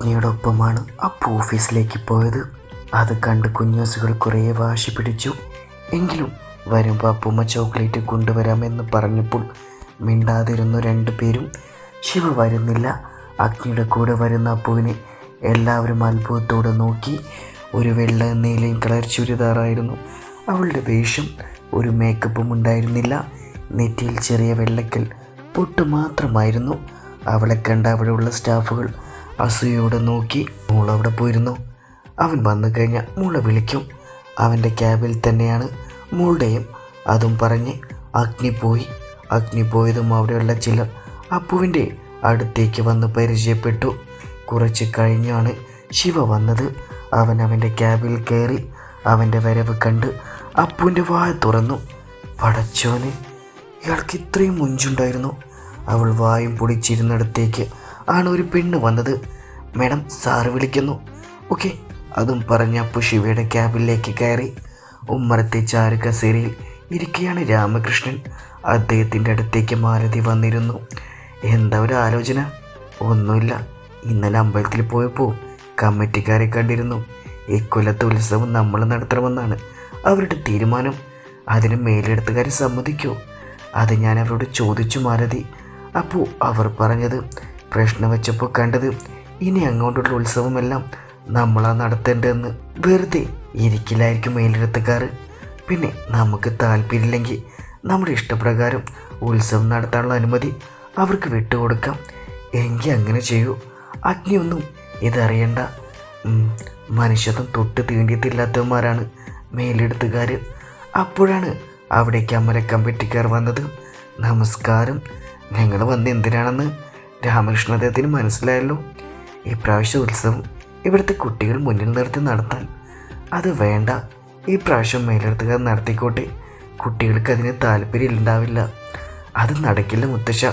അഗ്നിയോടൊപ്പമാണ് അപ്പു ഓഫീസിലേക്ക് പോയത്. അത് കണ്ട് കുഞ്ഞോസുകൾ കുറേ വാശി പിടിച്ചു. എങ്കിലും വരുമ്പോൾ അപ്പുമ്മ ചോക്ലേറ്റ് കൊണ്ടുവരാമെന്ന് പറഞ്ഞപ്പോൾ മിണ്ടാതിരുന്നു രണ്ടുപേരും ശിവ വരുന്നില്ല. അഗ്നിയുടെ കൂടെ വരുന്ന അപ്പുവിനെ എല്ലാവരും അത്ഭുതത്തോടെ നോക്കി. ഒരു വെള്ള നീലയും കളർ ചുരിദാറായിരുന്നു. അവളുടെ വേഷം ഒരു മേക്കപ്പും ഉണ്ടായിരുന്നില്ല. നെറ്റിയിൽ ചെറിയ വെള്ളക്കൽ പൊട്ട് മാത്രമായിരുന്നു. അവളെ കണ്ട അവിടെയുള്ള സ്റ്റാഫുകൾ അസൂയോടെ നോക്കി മോൾ അവിടെ പോയിരുന്നു. അവൻ വന്നു കഴിഞ്ഞാൽ മോളെ വിളിക്കും. അവന്റെ ക്യാബിൽ തന്നെയാണ് മോളുടെയും. അതും പറഞ്ഞ് അഗ്നി പോയി. അഗ്നി പോയതും അവിടെയുള്ള ചിലർ അപ്പുവിന്റെ അടുത്തേക്ക് വന്ന് പരിചയപ്പെട്ടു. കുറച്ച് കഴിഞ്ഞാണ് ശിവ വന്നത്. അവൻ അവന്റെ ക്യാബിൽ കയറി അവന്റെ വരവ് കണ്ട് അപ്പുവിന്റെ വായ തുറന്നു. പടച്ചോന് ഇയാൾക്ക് ഇത്രയും മുഞ്ചുണ്ടായിരുന്നു. അവൾ വായും പൊടിച്ചിരുന്നിടത്തേക്ക് ആണ് ഒരു പെണ്ണ് വന്നത്. മാഡം സാറ് വിളിക്കുന്നു. ഓക്കെ അതും പറഞ്ഞ അപ്പു ശിവയുടെ ക്യാബിലേക്ക് കയറി. ഉമ്മറത്തെ ചാരു കസേരയിൽ ഇരിക്കുകയാണ് രാമകൃഷ്ണൻ. അദ്ദേഹത്തിന്റെ അടുത്തേക്ക് മാരുതി വന്നിരുന്നു. എന്താ ഒരു ആലോചന? ഒന്നുമില്ല. ഇന്നലെ അമ്പലത്തിൽ പോയപ്പോൾ കമ്മിറ്റിക്കാരെ കണ്ടിരുന്നു. ഇക്കൊല്ലത്തെ ഉത്സവം നമ്മൾ നടത്തണമെന്നാണ് അവരുടെ തീരുമാനം. അതിന് മേലെടുത്തുകാർ സമ്മതിക്കോ. അത് ഞാൻ അവരോട് ചോദിച്ചു മാരുതി അപ്പോൾ അവർ പറഞ്ഞത് പ്രശ്നം വെച്ചപ്പോൾ കണ്ടത് ഇനി അങ്ങോട്ടുള്ള ഉത്സവമെല്ലാം നമ്മളാ നടത്തേണ്ടതെന്ന് വെറുതെ ഇരിക്കില്ലായിരിക്കും മേലെടുത്തുകാർ പിന്നെ നമുക്ക് താല്പര്യമില്ലെങ്കിൽ നമ്മുടെ ഇഷ്ടപ്രകാരം ഉത്സവം നടത്താനുള്ള അനുമതി അവർക്ക് വിട്ടുകൊടുക്കാം. എങ്കിൽ അങ്ങനെ ചെയ്യൂ. അഗ്നിയൊന്നും ഇതറിയണ്ട. മനുഷ്യത്വം തൊട്ട് തീണ്ടിയിട്ടില്ലാത്തവന്മാരാണ് മേലെടുത്തുകാർ അപ്പോഴാണ് അവിടേക്ക് അമര കമ്മിറ്റിക്കാർ വന്നത്. നമസ്കാരം. ഞങ്ങൾ വന്ന് എന്തിനാണെന്ന് രാമകൃഷ്ണ അദ്ദേഹത്തിന് മനസ്സിലായല്ലോ. ഈ ഇപ്രാവശ്യം ഉത്സവം ഇവിടുത്തെ കുട്ടികൾ മുന്നിൽ നിർത്തി നടത്താൻ. അത് വേണ്ട. ഈ പ്രാവശ്യം മേലെടുത്തുകാർ നടത്തിക്കോട്ടെ. കുട്ടികൾക്ക് അതിന് താല്പര്യം ഉണ്ടാവില്ല അത് നടക്കില്ല മുത്തശ്ശ.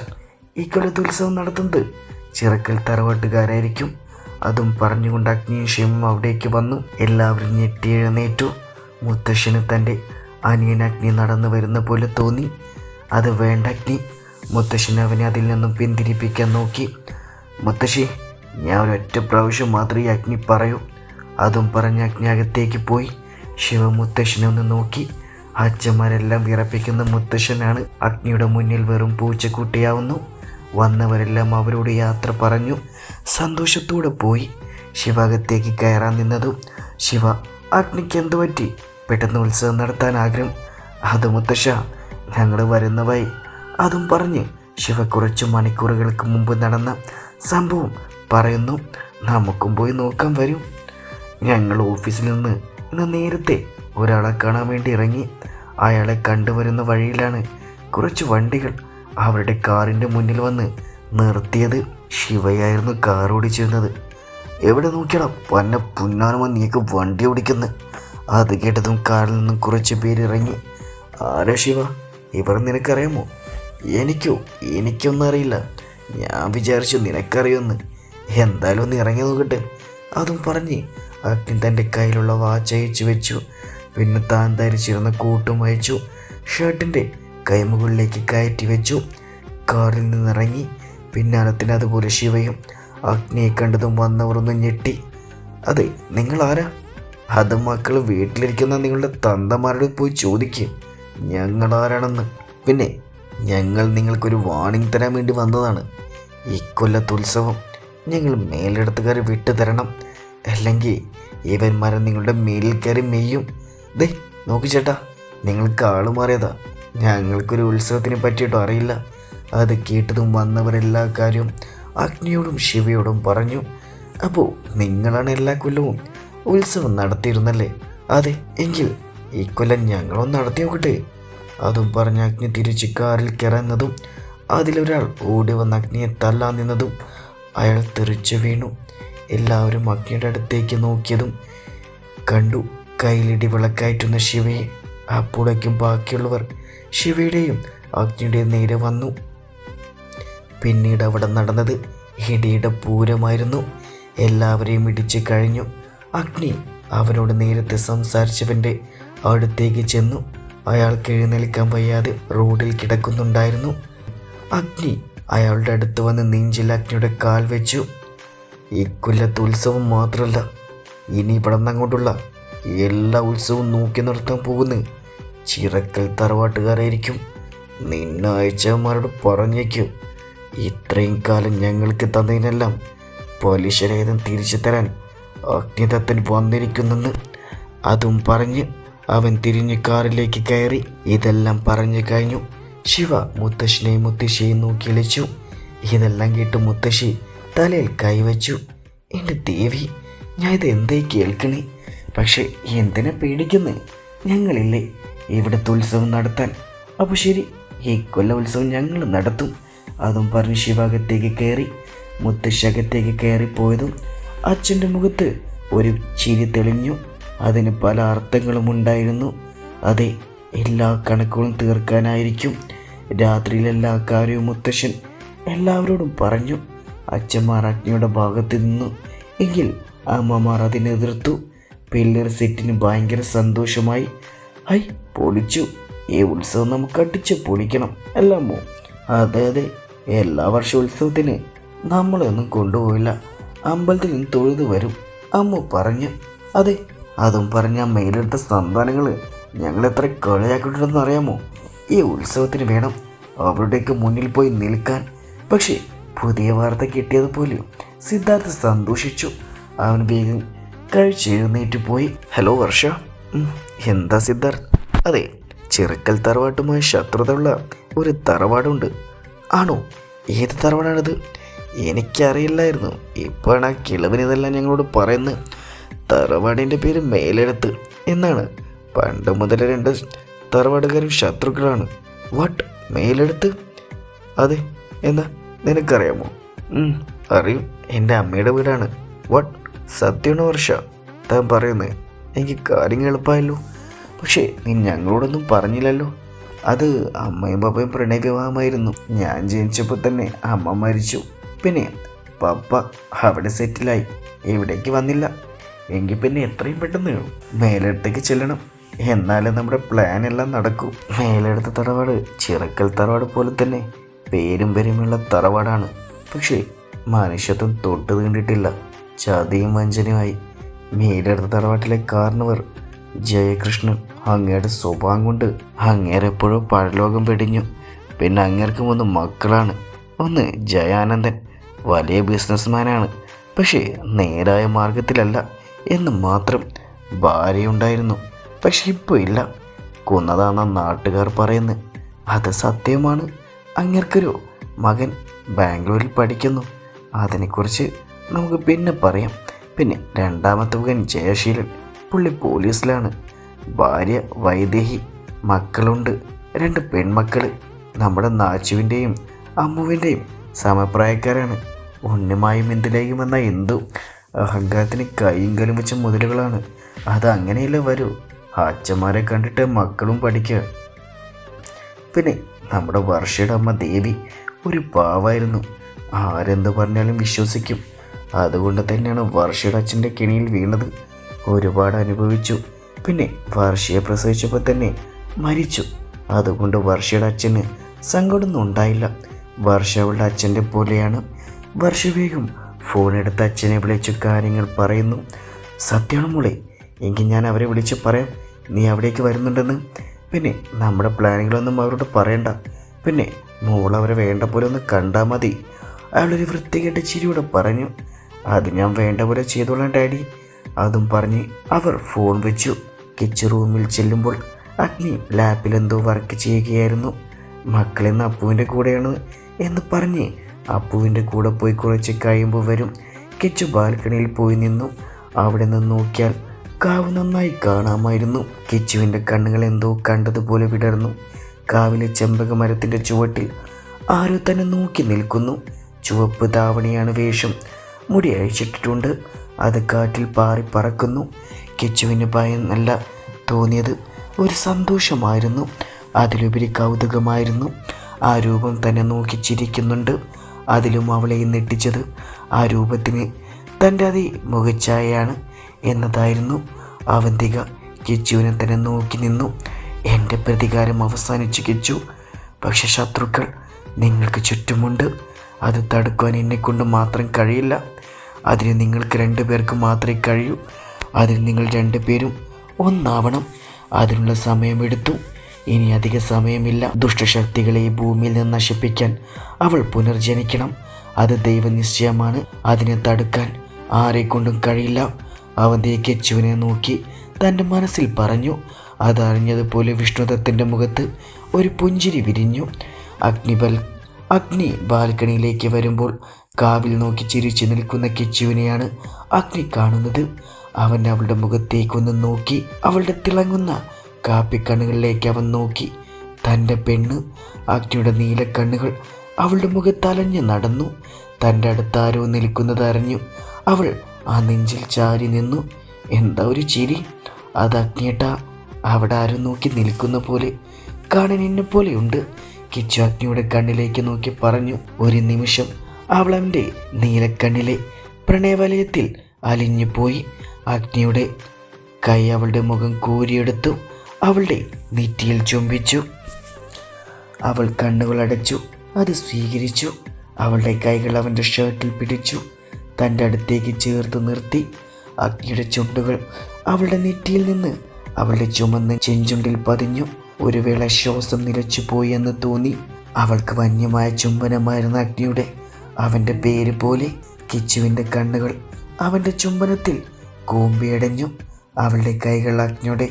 ഈ കൊല്ലത്ത് ഉത്സവം നടത്തുന്നത് ചിറക്കൽ തറവാട്ടുകാരായിരിക്കും. അതും പറഞ്ഞുകൊണ്ട് ക്ഷേമം അവിടേക്ക് വന്നു. എല്ലാവരും ഞെട്ടി എഴുന്നേറ്റു. മുത്തശ്ശന് തന്റെ അനിയൻ അഗ്നി നടന്നു വരുന്ന പോലെ തോന്നി. അത് വേണ്ട അഗ്നി. മുത്തശ്ശൻ അവനെ അതിൽ നിന്നും പിന്തിരിപ്പിക്കാൻ നോക്കി. മുത്തശ്ശി ഞാൻ ഒരൊറ്റ പ്രാവശ്യം മാത്രം ഈ അഗ്നി പറയൂ. അതും പറഞ്ഞ് അഗ്നി അകത്തേക്ക് പോയി. ശിവ മുത്തശ്ശനെ ഒന്ന് നോക്കി. അച്ഛന്മാരെല്ലാം വിറപ്പിക്കുന്ന മുത്തശ്ശനാണ്. അഗ്നിയുടെ മുന്നിൽ വെറും പൂച്ചക്കുട്ടിയാവുന്നു. വന്നവരെല്ലാം അവരോട് യാത്ര പറഞ്ഞു. സന്തോഷത്തോടെ പോയി. ശിവ അകത്തേക്ക് കയറാൻ നിന്നതും ശിവ അഗ്നിക്ക് എന്തു പറ്റി? പെട്ടെന്ന് ഉത്സവം നടത്താൻ ആഗ്രഹം. അത് മുത്തശ്ശ ഞങ്ങൾ വരുന്നവായി അതും പറഞ്ഞ്. ശിവ കുറച്ച് മണിക്കൂറുകൾക്ക് മുമ്പ് നടന്ന സംഭവം പറയുന്നു നമുക്കും പോയി നോക്കാൻ വരും. ഞങ്ങൾ ഓഫീസിൽ നിന്ന് ഇന്ന് നേരത്തെ ഒരാളെ കാണാൻ വേണ്ടി ഇറങ്ങി. അയാളെ കണ്ടുവരുന്ന വഴിയിലാണ് കുറച്ച് വണ്ടികൾ അവരുടെ കാറിന്റെ മുന്നിൽ വന്ന് നിർത്തിയത്. ശിവയായിരുന്നു കാർ ഓടിച്ചിരുന്നത്. എവിടെ നോക്കിയടാ? പന്ന പുന്നാനമ നീക്ക് വണ്ടി ഓടിക്കുന്നത് അത് കേട്ടതും കാറിൽ നിന്നും കുറച്ച് പേര് ഇറങ്ങി. ആരാ ശിവ? ഇവർ നിനക്കറിയാമോ? എനിക്കോ? എനിക്കൊന്നും അറിയില്ല. ഞാൻ വിചാരിച്ചു നിനക്കറിയുമെന്ന്. എന്തായാലും ഒന്ന് ഇറങ്ങി നോക്കട്ടെ. അതും പറഞ്ഞ് അഗ്നി തന്റെ കയ്യിലുള്ള വാച്ച് അയച്ചു വെച്ചു. പിന്നെ താൻ ധരിച്ചിരുന്ന കൂട്ടും അയച്ചു ഷർട്ടിന്റെ കൈമുകളിലേക്ക് കയറ്റി വെച്ചു. കാറിൽ നിന്നിറങ്ങി. പിന്നാലത്തിന് അതുപോലെ ശിവയും അഗ്നിയെ കണ്ടതും വന്നവർ ഒന്ന് ഞെട്ടി. അതെ നിങ്ങൾ ആരാ? അത് മക്കൾ വീട്ടിലിരിക്കുന്ന നിങ്ങളുടെ തന്തമാരോട് പോയി ചോദിക്കുക ഞങ്ങൾ ആരാണെന്ന്. പിന്നെ ഞങ്ങൾ നിങ്ങൾക്കൊരു വാണിംഗ് തരാൻ വേണ്ടി വന്നതാണ്. ഇക്കൊല്ലത്തെ ഉത്സവം ഞങ്ങൾ മേലെടുത്തുകാരെ വിട്ടു തരണം അല്ലെങ്കിൽ ഇവന്മാരെ നിങ്ങളുടെ മേലിൽ കയറി മെയ്യും. ദേ നോക്കി ചേട്ടാ നിങ്ങൾക്ക് ആൾ മാറിയതാ. ഞങ്ങൾക്കൊരു ഉത്സവത്തിനെ പറ്റിയിട്ടും അറിയില്ല. അത് കേട്ടതും വന്നവരെല്ലാ കാര്യവും അഗ്നിയോടും ശിവയോടും പറഞ്ഞു. അപ്പോൾ നിങ്ങളാണ് എല്ലാ കൊല്ലവും ഉത്സവം നടത്തിയിരുന്നല്ലേ? അതെ എങ്കിൽ ഈ കൊല്ലം ഞങ്ങളൊന്ന് നടത്തി നോക്കട്ടെ. അതും പറഞ്ഞ് അഗ്നി തിരിച്ച് കാറിൽ കിറങ്ങുന്നതും അതിലൊരാൾ ഓടി വന്ന് അഗ്നിയെ തല്ലാൻ നിന്നതും അയാൾ തെറിച്ചു വീണു. എല്ലാവരും അഗ്നിയുടെ അടുത്തേക്ക് നോക്കിയതും കണ്ടു. കയ്യിലിടി വിളക്കായിട്ടുന്ന ശിവയെ. അപ്പോഴേക്കും ബാക്കിയുള്ളവർ ശിവയുടെയും അഗ്നിയുടെയും നേരെ വന്നു. പിന്നീട് അവിടെ നടന്നത് ഇടിയുടെ പൂരമായിരുന്നു. എല്ലാവരെയും ഇടിച്ച് കഴിഞ്ഞു. അഗ്നി അവനോട് നേരത്തെ സംസാരിച്ചവന്റെ അടുത്തേക്ക് ചെന്നു. അയാൾക്ക് എഴുന്നേൽക്കാൻ വയ്യാതെ റോഡിൽ കിടക്കുന്നുണ്ടായിരുന്നു. അഗ്നി അയാളുടെ അടുത്ത് വന്ന് നെഞ്ചിൽ അഗ്നിയുടെ കാൽ വെച്ചു. ഈ കൊല്ലത്ത് ഉത്സവം മാത്രമല്ല ഇനി ഇവിടെ അങ്ങോട്ടുള്ള എല്ലാ ഉത്സവവും നോക്കി നടത്താൻ പോകുന്ന ചിറക്കൽ തറവാട്ടുകാരായിരിക്കും. നിന്നെ അയച്ചവന്മാരോട് പറഞ്ഞേക്കും ഇത്രയും കാലം ഞങ്ങൾക്ക് തന്നതിനെല്ലാം പലിശരഹിതം തിരിച്ചു തരാൻ അഗ്നിദത്തൻ വന്നിരിക്കുന്നെന്ന്. അതും പറഞ്ഞ് അവൻ തിരിഞ്ഞ് കാറിലേക്ക് കയറി ഇതെല്ലാം പറഞ്ഞു കഴിഞ്ഞു. ശിവ മുത്തശ്ശിനെ മുത്തശ്ശിയെ നോക്കി വിളിച്ചു ഇതെല്ലാം കേട്ട് മുത്തശ്ശി തലയിൽ കൈവച്ചു. എന്റെ ദേവി ഞാൻ ഇത് എന്തേ കേൾക്കണേ? പക്ഷേ എന്തിനെ പേടിക്കുന്നേ? ഞങ്ങളില്ലേ. ഇവിടുത്തെ ഉത്സവം നടത്താൻ. അപ്പോൾ ശരി ഈ കൊല്ല ഉത്സവം ഞങ്ങൾ നടത്തും. അതും പറഞ്ഞ് ശിവകത്തേക്ക് കയറി. മുത്തശ്ശകത്തേക്ക് കയറിപ്പോയതും അച്ഛന്റെ മുഖത്ത് ഒരു ചിരി തെളിഞ്ഞു. അതിന് പല അർത്ഥങ്ങളും ഉണ്ടായിരുന്നു. അതെ എല്ലാ കണക്കുകളും തീർക്കാനായിരിക്കും. രാത്രിയിൽ എല്ലാ കാര്യവും മുത്തശ്ശൻ എല്ലാവരോടും പറഞ്ഞു. അച്ഛന്മാർ അഗ്നിയുടെ ഭാഗത്ത് നിന്നു. എങ്കിൽ അമ്മമാർ അതിനെ എതിർത്തു. പിള്ളേർ സെറ്റിന് ഭയങ്കര സന്തോഷമായി. ഹൈ പൊളിച്ചു. ഈ ഉത്സവം നമുക്ക് അടിച്ച് പൊളിക്കണം അല്ലമ്മോ അതെ അതെ. എല്ലാ വർഷ ഉത്സവത്തിന് നമ്മളൊന്നും കൊണ്ടുപോയില്ല അമ്പലത്തിൽ നിന്ന് തൊഴുതു വരും അമ്മ പറഞ്ഞു. അതെ അതും പറഞ്ഞ മേലിട്ട സന്താനങ്ങൾ ഞങ്ങൾ എത്ര കളിയാക്കിയിട്ടുണ്ടെന്ന് അറിയാമോ? ഈ ഉത്സവത്തിന് വേണം അവരുടെയൊക്കെ മുന്നിൽ പോയി നിൽക്കാൻ. പക്ഷേ പുതിയ വാർത്ത കിട്ടിയതുപോലെ സിദ്ധാർത്ഥ് സന്തോഷിച്ചു. അവൻ വേഗം കഴിച്ചെഴുന്നേറ്റ് പോയി. ഹലോ വർഷ. എന്താ സിദ്ധാർത്ഥ്? അതെ ചെറുക്കൽ തറവാട്ടുമായി ശത്രുതയുള്ള ഒരു തറവാടുണ്ട്. ആണോ? ഏത് തറവാടാണിത്? എനിക്കറിയില്ലായിരുന്നു. ഇപ്പോഴാണ് ആ കിളവിനിതെല്ലാം ഞങ്ങളോട് പറയുന്നത്. തറവാടിന്റെ പേര് മേലെടുത്ത് എന്നാണ്. പണ്ട് മുതൽ രണ്ട് തറവാടുകാരും ശത്രുക്കളാണ്. വാട്ട് മേലെടുത്ത്? അതെ എന്താ നിനക്കറിയാമോ? അറിയും. എന്റെ അമ്മയുടെ വീടാണ്. വാട്ട് സത്യണ വർഷ? താൻ പറയുന്നത് എനിക്ക് കാര്യങ്ങൾ എളുപ്പമായല്ലോ. പക്ഷേ നീ ഞങ്ങളോടൊന്നും പറഞ്ഞില്ലല്ലോ. അത് അമ്മയും പപ്പയും പ്രണയ വിവാഹമായിരുന്നു ഞാൻ ജനിച്ചപ്പോൾ തന്നെ അമ്മ മരിച്ചു. പിന്നെ പപ്പ അവിടെ സെറ്റിലായി എവിടേക്ക് വന്നില്ല. എങ്കിൽ പിന്നെ എത്രയും പെട്ടെന്ന് മേലിടത്തേക്ക് ചെല്ലണം. എന്നാലേ നമ്മുടെ പ്ലാൻ എല്ലാം നടക്കൂ. മേലെടുത്ത തറവാട് ചിറക്കൽ തറവാട് പോലെ തന്നെ പേരും പേരുമുള്ള തറവാടാണ്. പക്ഷേ മനുഷ്യത്വം തൊട്ട് തീണ്ടിട്ടില്ല ചതിയും വഞ്ചനയുമായി മേലെടുത്ത തറവാട്ടിലെ കാർണവർ ജയകൃഷ്ണൻ അങ്ങയുടെ സ്വഭാവം കൊണ്ട് അങ്ങേരെപ്പോഴും പഴലോകം വെടിഞ്ഞു. പിന്നെ അങ്ങേർക്ക് മൂന്ന് മക്കളാണ്. ഒന്ന് ജയാനന്ദൻ വലിയ ബിസിനസ്മാനാണ് പക്ഷേ നേരായ മാർഗത്തിലല്ല എന്ന് മാത്രം ഭാര്യയുണ്ടായിരുന്നു. പക്ഷെ ഇപ്പോൾ ഇല്ല. കൊന്നതാണെന്ന നാട്ടുകാർ പറയുന്നത് അത് സത്യമാണ്. അങ്ങേർക്കൊരു മകൻ ബാംഗ്ലൂരിൽ പഠിക്കുന്നു. അതിനെക്കുറിച്ച് നമുക്ക് പിന്നെ പറയാം. പിന്നെ രണ്ടാമത്തെ മകൻ ജയശീലൻ പുള്ളി പോലീസിലാണ്. ഭാര്യ വൈദേഹി മക്കളുണ്ട്. രണ്ട് പെൺമക്കൾ നമ്മുടെ നാച്ചുവിന്റെയും അമ്മുവിന്റെയും സമപ്രായക്കാരാണ്. ഉണ്ണിമായും എന്തിലേക്കും എന്ന എന്തു അഹങ്കാരത്തിന് കൈയും വെച്ച മുതലുകളാണ്. അത് അങ്ങനെയല്ല വരൂ? അച്ഛന്മാരെ കണ്ടിട്ട് മക്കളും പഠിക്കുക. പിന്നെ നമ്മുടെ വർഷയുടെ അമ്മ ദേവി ഒരു പാവായിരുന്നു. ആരെന്ത് പറഞ്ഞാലും വിശ്വസിക്കും. അതുകൊണ്ട് തന്നെയാണ് വർഷയുടെ അച്ഛന്റെ കിണിയിൽ വീണത്. ഒരുപാട് അനുഭവിച്ചു. പിന്നെ വർഷയെ പ്രസവിച്ചപ്പോൾ തന്നെ മരിച്ചു. അതുകൊണ്ട് വർഷയുടെ അച്ഛന് സങ്കടമൊന്നും ഉണ്ടായില്ല. വർഷ അവളുടെ അച്ഛന്റെ പോലെയാണ്. വർഷ വേഗം ഫോൺ എടുത്ത് അച്ഛനെ വിളിച്ചു കാര്യങ്ങൾ പറയുന്നു. സത്യമാണ് മോളെ എങ്കിൽ ഞാൻ അവരെ വിളിച്ച് പറയാം. നീ അവിടേക്ക് വരുന്നുണ്ടെന്ന്. പിന്നെ നമ്മുടെ പ്ലാനുകളൊന്നും അവരോട് പറയണ്ട. പിന്നെ മോൾ അവരെ വേണ്ട പോലെ ഒന്ന് കണ്ടാൽ മതി. അയാളൊരു വൃത്തികെട്ട ചിരിയോടെ പറഞ്ഞു അത് ഞാൻ വേണ്ട പോലെ ചെയ്തോളാം ഡാഡി. അതും പറഞ്ഞ് അവർ ഫോൺ വെച്ചു. കിച്ചൺ റൂമിൽ ചെല്ലുമ്പോൾ അഗ്നി ലാപ്പിൽ എന്തോ വർക്ക് ചെയ്യുകയായിരുന്നു. മക്കളിന്ന് അപ്പുവിന്റെ കൂടെയാണ് എന്ന് പറഞ്ഞ് അപ്പുവിന്റെ കൂടെ പോയി കുറച്ച് കഴിയുമ്പോൾ വരും. കിച്ചു ബാൽക്കണിയിൽ പോയി നിന്നു. അവിടെ നിന്ന് നോക്കിയാൽ കാവ് നന്നായി കാണാമായിരുന്നു. കിച്ചുവിന്റെ കണ്ണുകൾ എന്തോ കണ്ടതുപോലെ വിടർന്നു. കാവിലെ ചെമ്പക മരത്തിന്റെ ചുവട്ടിൽ ആരോ തന്നെ നോക്കി നിൽക്കുന്നു. ചുവപ്പ് ധാവണിയാണ് വേഷം. മുടി അഴിച്ചിട്ടിട്ടുണ്ട്. അത് കാറ്റിൽ പാറി പറക്കുന്നു. കിച്ചുവിന് ഭയമല്ല തോന്നിയത്. ഒരു സന്തോഷമായിരുന്നു. അതിലുപരി കൗതുകമായിരുന്നു. ആ രൂപം തന്നെ നോക്കി ചിരിക്കുന്നുണ്ട്. അതിലും അവളെ നെട്ടിച്ചത് ആ രൂപത്തിന് തന്റെ അതേ മുഖച്ഛായയാണ് എന്നതായിരുന്നു അവന്തിക. കിച്ചുവിനെ തന്നെ നോക്കി നിന്നു. എന്റെ പ്രതികാരം അവസാനിച്ചു കിച്ചു പക്ഷെ ശത്രുക്കൾ നിങ്ങൾക്ക് ചുറ്റുമുണ്ട്. അത് തടുക്കുവാൻ എന്നെക്കൊണ്ട് മാത്രം കഴിയില്ല. അതിന് നിങ്ങൾക്ക് രണ്ടു പേർക്ക് മാത്രമേ കഴിയൂ. അതിന് നിങ്ങൾ രണ്ടുപേരും ഒന്നാവണം. അതിനുള്ള സമയമെടുത്തു. ഇനി അധിക സമയമില്ല. ദുഷ്ടശക്തികളെ ഭൂമിയിൽ നിന്ന് നശിപ്പിക്കാൻ അവൾ പുനർജനിക്കണം. അത് ദൈവനിശ്ചയമാണ്. അതിനെ തടുക്കാൻ ആരെക്കൊണ്ടും കഴിയില്ല. അവന്റെ കെച്ചുവിനെ നോക്കി തന്റെ മനസ്സിൽ പറഞ്ഞു അതറിഞ്ഞതുപോലെ വിഷ്ണുദത്തിന്റെ മുഖത്ത് ഒരു പുഞ്ചിരി വിരിഞ്ഞു. അഗ്നിബൽ അഗ്നി ബാൽക്കണിയിലേക്ക് വരുമ്പോൾ കാവിൽ നോക്കി ചിരിച്ചു നിൽക്കുന്ന കിച്ചുവിനെയാണ് അഗ്നി കാണുന്നത്. അവൻ അവളുടെ മുഖത്തേക്കൊന്ന് നോക്കി അവളുടെ തിളങ്ങുന്ന കാപ്പിക്കണ്ണുകളിലേക്ക് അവൻ നോക്കി. തന്റെ പെണ്ണ് അഗ്നിയുടെ നീലക്കണ്ണുകൾ അവളുടെ മുഖത്തലഞ്ഞു നടന്നു. തന്റെ അടുത്താരോ നിൽക്കുന്നത് അറിഞ്ഞു. അവൾ ആ നെഞ്ചിൽ ചാരി നിന്നു. എന്താ ഒരു ചിരി? അത് അഗ്നിയേട്ട അവിടെ ആരും നോക്കി നിൽക്കുന്ന പോലെ. കാണാൻ എന്നെ പോലെയുണ്ട് കിച്ചു അഗ്നിയുടെ കണ്ണിലേക്ക് നോക്കി പറഞ്ഞു. ഒരു നിമിഷം അവൾ അവന്റെ നീലക്കണ്ണിലെ പ്രണയവലയത്തിൽ അലിഞ്ഞുപോയി. അഗ്നിയുടെ കൈ അവളുടെ മുഖം കൂരിയെടുത്തു. അവളുടെ നെറ്റിയിൽ ചുംബിച്ചു. അവൾ കണ്ണുകൾ അടച്ചു അത് സ്വീകരിച്ചു. അവളുടെ കൈകൾ അവന്റെ ഷർട്ടിൽ പിടിച്ചു തന്റെ അടുത്തേക്ക് ചേർത്ത് നിർത്തി. അഗ്നിയുടെ ചുണ്ടുകൾ അവളുടെ നെറ്റിയിൽ നിന്ന് അവളുടെ ചുമന്ന് ചെഞ്ചുണ്ടിൽ പതിഞ്ഞു. ഒരു വേള ശ്വാസം നിലച്ചു പോയി എന്ന് തോന്നി. അവൾക്ക് വന്യമായ ചുംബനമായിരുന്ന അഗ്നിയുടെ. അവന്റെ പേര് പോലെ കിച്ചുവിന്റെ കണ്ണുകൾ അവന്റെ ചുംബനത്തിൽ കൂമ്പിയടഞ്ഞു. അവളുടെ കൈകൾ അഗ്നിയുടെ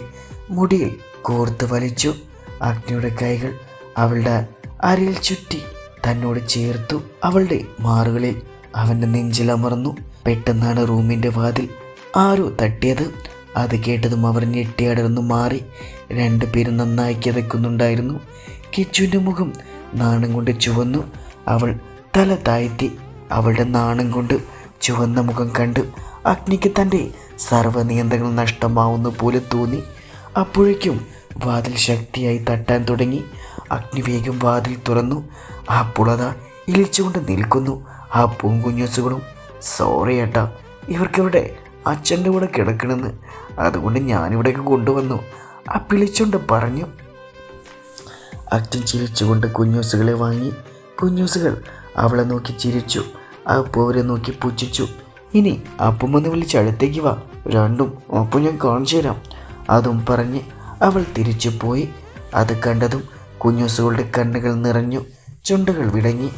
മുടിയിൽ കോർത്ത് വലിച്ചു. അഗ്നിയുടെ കൈകൾ അവളുടെ അരയിൽ ചുറ്റി തന്നോട് ചേർത്തു. അവളുടെ മാറുകളിൽ അവന്റെ നെഞ്ചിലമർന്നു പെട്ടെന്നാണ് റൂമിന്റെ വാതിൽ ആരോ തട്ടിയത്. അത് കേട്ടതും അവർ ഞെട്ടിയടർന്നു മാറി. രണ്ടുപേരും നന്നായി കിതക്കുന്നുണ്ടായിരുന്നു കിച്ചുവിന്റെ മുഖം നാണം കൊണ്ട് ചുവന്നു. അവൾ തല താഴ്ത്തി അവളുടെ നാണം കൊണ്ട് ചുവന്ന മുഖം കണ്ട് അഗ്നിക്ക് തന്റെ സർവനിയന്ത്രണങ്ങൾ നഷ്ടമാവുന്ന പോലെ തോന്നി. അപ്പോഴേക്കും വാതിൽ ശക്തിയായി തട്ടാൻ തുടങ്ങി. അഗ്നിവേഗം വാതിൽ തുറന്നു. ആ പുളത ഇളിച്ചുകൊണ്ട് നിൽക്കുന്നു. ആ പൂങ്കുഞ്ഞുസുകളും സോറി ഏട്ടാ ഇവർക്കിവിടെ അച്ഛന്റെ കൂടെ കിടക്കണമെന്ന് അതുകൊണ്ട് ഞാനിവിടേക്ക് കൊണ്ടുവന്നു. ആ പിളിച്ചുകൊണ്ട് പറഞ്ഞു. അച്ഛൻ ചിരിച്ചുകൊണ്ട് കുഞ്ഞൂസുകളെ വാങ്ങി. കുഞ്ഞൂസുകൾ അവളെ നോക്കി ചിരിച്ചു. ആ പൂവരെ നോക്കി പുച്ഛിച്ചു. ഇനി അപ്പം ഒന്ന് വിളിച്ച് അടുത്തേക്ക് വാ. രണ്ടും ഒപ്പം ഞാൻ കാണിച്ചു തരാം അതും പറഞ്ഞ് അവൾ തിരിച്ചു പോയി അത് കണ്ടതും കുഞ്ഞുസുകളുടെ കണ്ണുകൾ നിറഞ്ഞു. ചുണ്ടുകൾ വിടങ്ങി